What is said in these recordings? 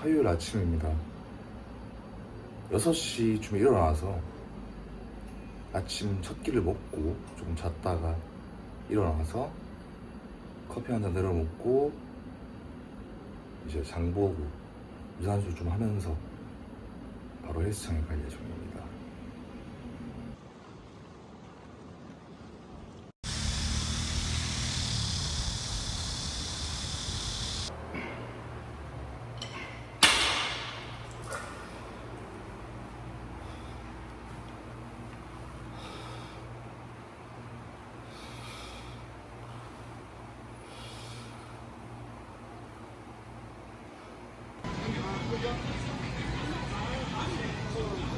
화요일 아침입니다. 6시쯤에 일어나서 아침 첫 끼를 먹고 조금 잤다가 일어나서 커피 한 잔 내려 먹고 이제 장보고 유산소 좀 하면서 바로 헬스장에 갈 예정입니다. Thank you.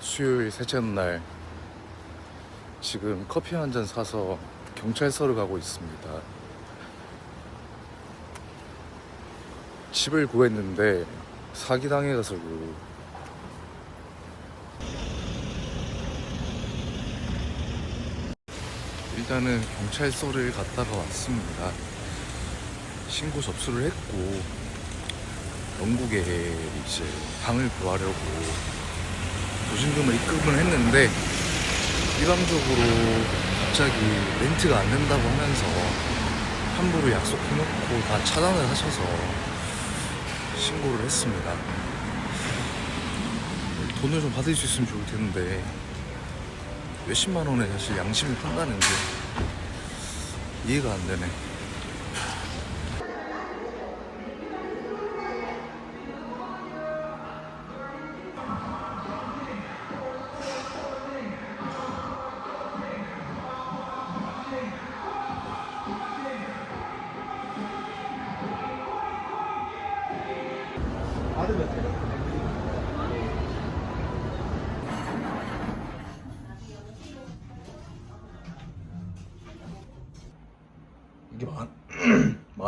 수요일 셋째 날 지금 커피 한 잔 사서 경찰서를 가고 있습니다. 집을 구했는데 사기당해가지고 일단은 경찰서를 갔다가 왔습니다. 신고 접수를 했고 영국에 이제 방을 구하려고 보증금을 입금을 했는데 일방적으로 갑자기 렌트가 안 된다고 하면서 함부로 약속해놓고 다 차단을 하셔서 신고를 했습니다. 돈을 좀 받을 수 있으면 좋을 텐데 몇십만 원에 사실 양심이 판다는 게 이해가 안 되네.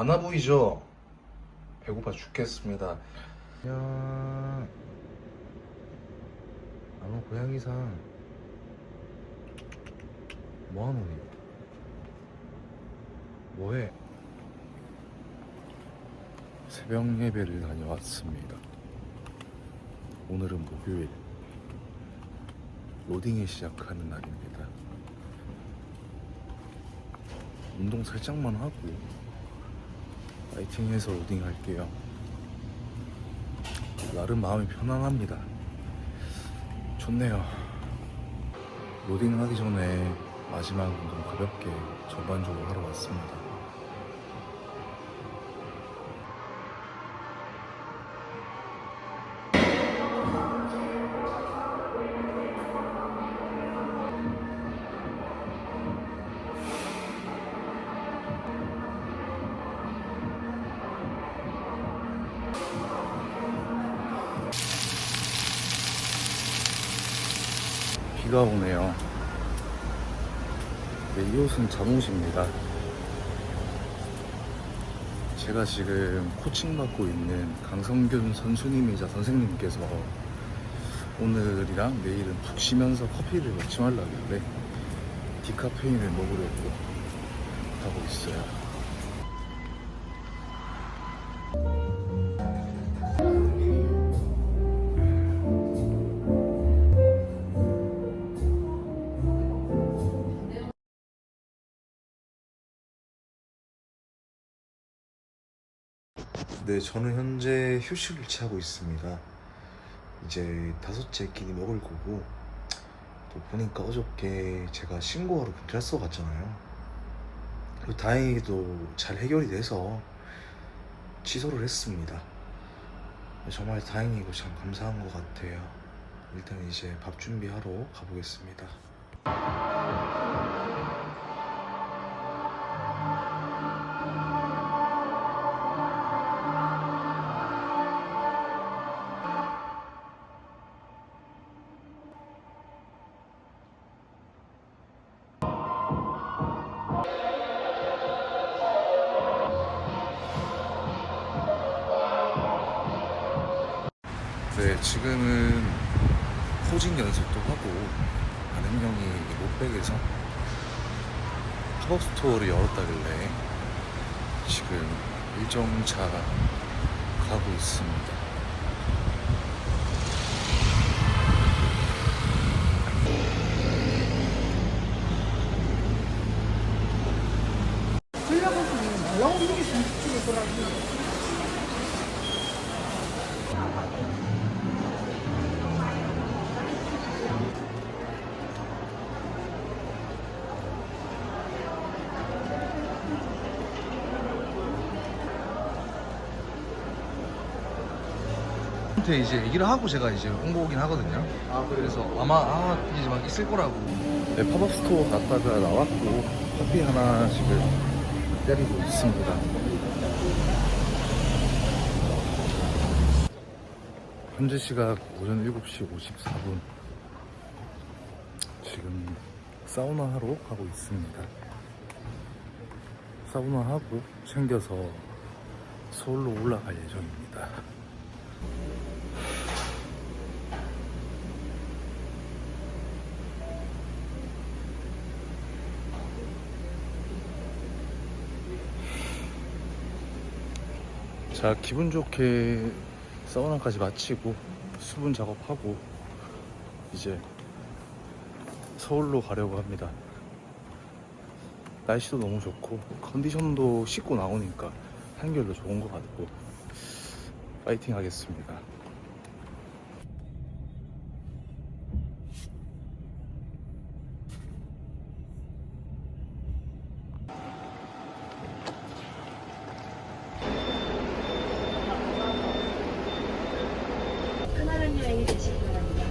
많아 보이죠? 배고파 죽겠습니다. 야, 아무 고양이상 뭐하노니? 뭐해? 새벽 예배를 다녀왔습니다. 오늘은 목요일 로딩이 시작하는 날입니다. 운동 살짝만 하고 파이팅해서 로딩 할게요. 나름 마음이 편안합니다. 좋네요. 로딩 하기 전에 마지막 운동 가볍게 전반적으로 하러 왔습니다. 비가 오네요. 네, 이 옷은 잠옷입니다. 제가 지금 코칭 받고 있는 강성균 선수님이자 선생님께서 오늘이랑 내일은 푹 쉬면서 커피를 먹지 말라길래 디카페인을 먹으려고 하고 있어요. 네, 저는 현재 휴식을 취하고 있습니다. 이제 다섯째 끼니 먹을 거고, 또 보니까 어저께 제가 신고하러 경찰서 갔잖아요. 그리고 다행히도 잘 해결이 돼서 취소를 했습니다. 정말 다행이고 참 감사한 것 같아요. 일단 이제 밥 준비하러 가보겠습니다. 지금은 포징 연습도 하고 아는 형이 못백에서 팝업 스토어를 열었다길래 지금 일정차 가고 있습니다. 한테 이제 얘기를 하고 제가 이제 홍보 오긴 하거든요. 아 그래서 아마 아 이제 막 있을 거라고. 네 팝업 스토어 갔다가 나왔고 커피 하나씩을 때리고 있습니다. 현재 시각 오전 7시 54분. 지금 사우나 하러 가고 있습니다. 사우나 하고 챙겨서 서울로 올라갈 예정입니다. 자 기분 좋게 사우나까지 마치고 수분 작업하고 이제 서울로 가려고 합니다. 날씨도 너무 좋고 컨디션도 씻고 나오니까 한결로 좋은 것 같고 파이팅 하겠습니다 편안한 여행이 되시기 바랍니다.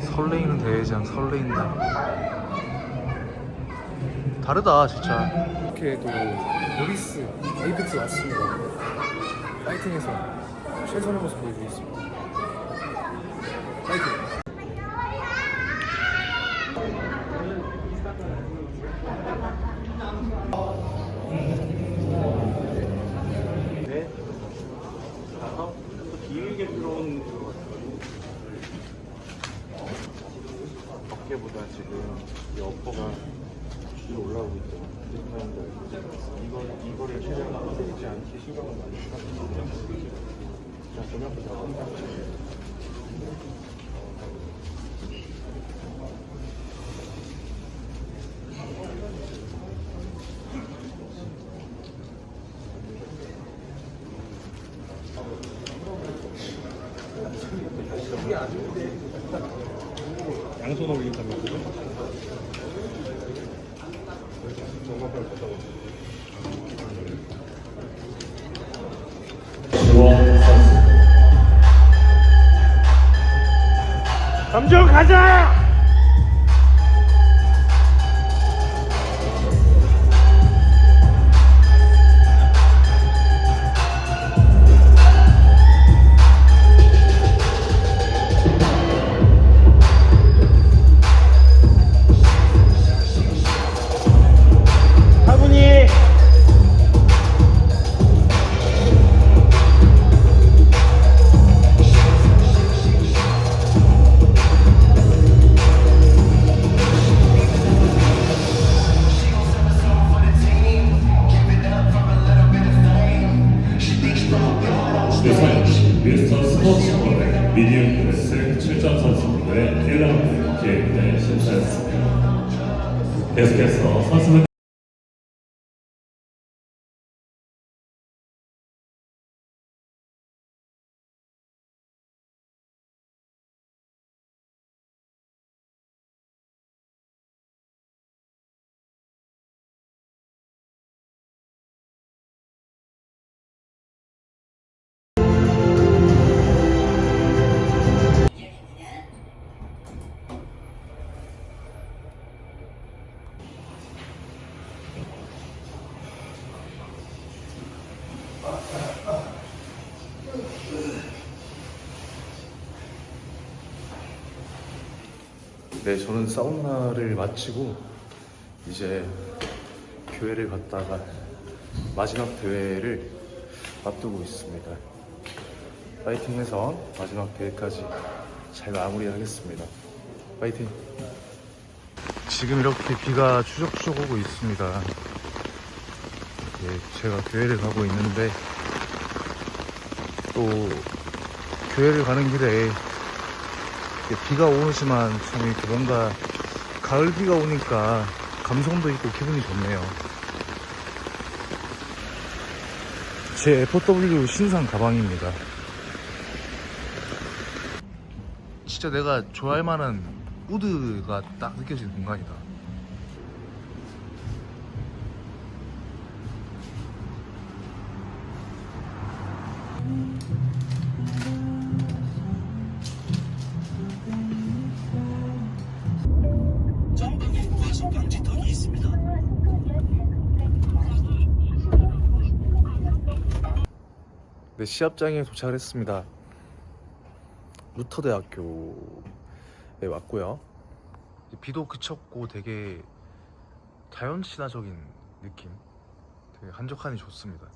설레이는 대회장 설레인다 다르다 진짜 이렇게 또 모리스 에이펙스 왔습니다. 파이팅해서 최선의 모습 보여드리겠습니다. 파이팅! 어깨보다 지금 이 어퍼가 위로 올라오고 있죠. 이거 이거를 최대한 흔들리지 않게 신 감정 가자! 네, 저는 사우나를 마치고 이제 교회를 갔다가 마지막 대회를 앞두고 있습니다. 파이팅해서 마지막 대회까지 잘 마무리하겠습니다. 파이팅! 지금 이렇게 비가 추적추적 오고 있습니다. 예, 제가 교회를 가고 있는데 또 교회를 가는 길에 비가 오지만 참 이렇게 뭔가 가을 비가 오니까 감성도 있고 기분이 좋네요. 제 FW 신상 가방입니다. 진짜 내가 좋아할 만한 우드가 딱 느껴지는 공간이다. 시합장에 도착을 했습니다. 루터대학교에 왔고요. 비도 그쳤고 되게 자연 친화적인 느낌. 되게 한적하니 좋습니다.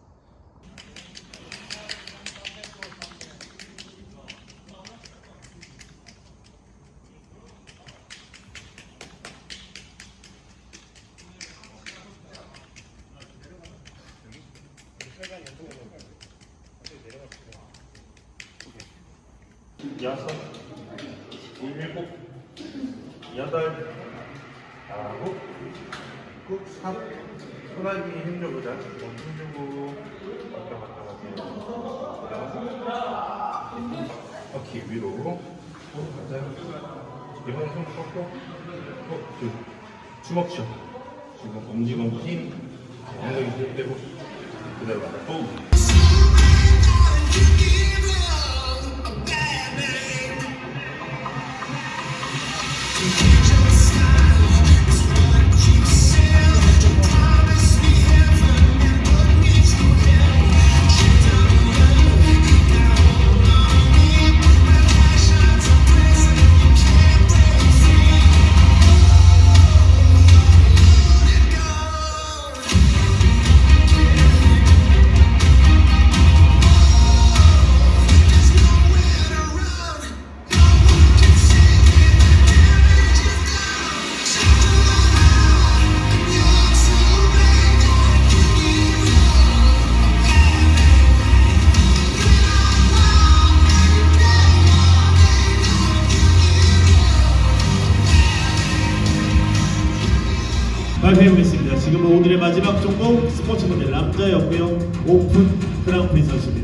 3 소라기 힘줘보자 뭐 힘주고 왔다 갔다 왔다 오케이 위로. 어, 가자. 이번 손 꺾고 어, 둘. 주먹 쉬어 주먹 엄지검 힘 엉덩이 힘 빼고. 그대로 가자 발표해보겠습니다. 지금은 오늘의 마지막 종목 스포츠 모델 남자 역구형 오픈 그랑프리 선수입니다. 205번입니다.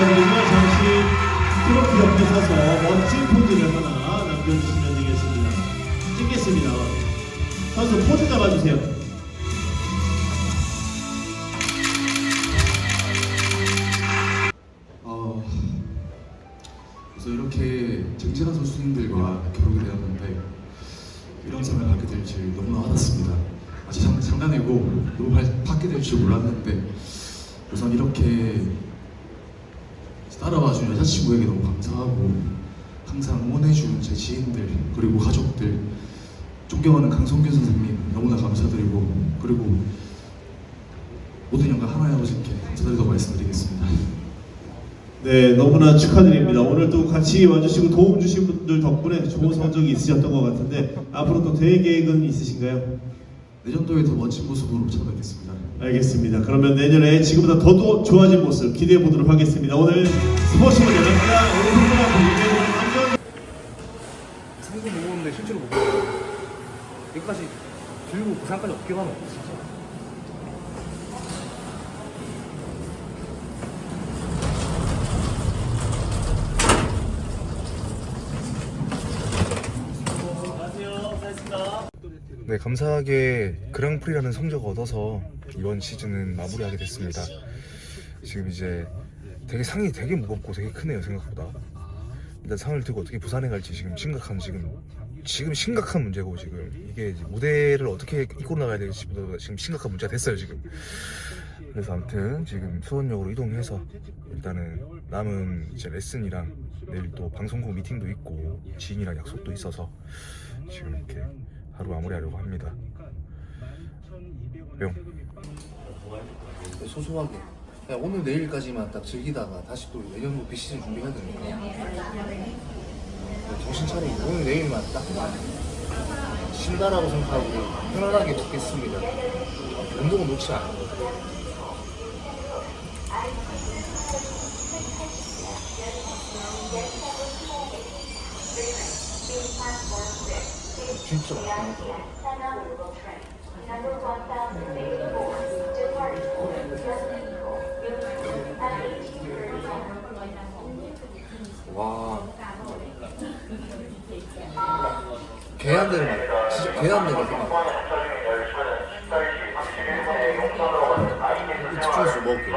축하드리고요. 잠시 트로피 옆에 서서 멋진 포즈를 하나 남겨주시면 되겠습니다. 찍겠습니다. 선수 포즈 잡아주세요. 어, 그래서 이렇게 쟁쟁한 선수님들과 겨루게 되었는데 이런 상을 받게 될 줄 너무나 알았습니다. 아직 장, 장난이고 너무 발- 받게 될 줄 몰랐는데 우선 이렇게 따라와 준 여자친구에게 너무 감사하고 항상 응원해준 제 지인들 그리고 가족들 존경하는 강성균 선생님 너무나 감사드리고 그리고 모든 영광 하나의 아버지께 감사드리다고 말씀드리겠습니다. 네, 너무나 축하드립니다. 오늘 또 같이 와주시고 도움 주신 분들 덕분에 좋은 성적이 있으셨던 것 같은데 앞으로 또 대회 계획은 있으신가요? 내년도에 더 멋진 모습으로 찾아뵙겠습니다. 알겠습니다. 그러면 내년에 지금보다 더 도- 좋아진 모습 기대해 보도록 하겠습니다. 오늘 스포츠 모델 남자 오픈그라 남자 상금 못 보는데 실제로 못 보고 여기까지 들고 부산까지 어떻게 가노 진짜 네, 감사하게 그랑프리라는 성적 얻어서 이번 시즌은 마무리하게 됐습니다. 지금 이제 되게 상이 되게 무겁고 되게 크네요 생각보다. 일단 상을 들고 어떻게 부산에 갈지 지금 심각한 지금 지금 심각한 문제고 지금 이게 무대를 어떻게 이끌어 나가야 될지보다 지금 심각한 문제가 됐어요 지금. 그래서 아무튼 지금 수원역으로 이동해서 일단은 남은 이제 레슨이랑 내일 또 방송국 미팅도 있고 지인이랑 약속도 있어서 지금 이렇게 하루 마무리하려고 합니다. 뿅. 소소하게 그냥 오늘 내일까지만 딱 즐기다가 다시 또 내년도 비시즌 준비해야 되니까 정신 차리고 오늘 내일만 딱 쉰다라고 생각하고 편안하게 먹겠습니다. 운동은 놓지 않는. 진짜 하다. 와. 계란들 맛. 진짜 계란들 맛. 집중해서 먹을게요.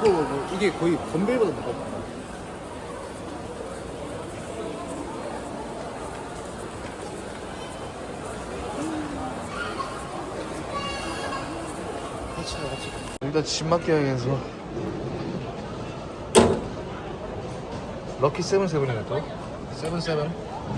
무거워. 뭐 이게 거의 건벨보다 무겁다. 일단 집 맡겨야겠어. 럭키 세븐 세븐이네 또. 세븐 세븐.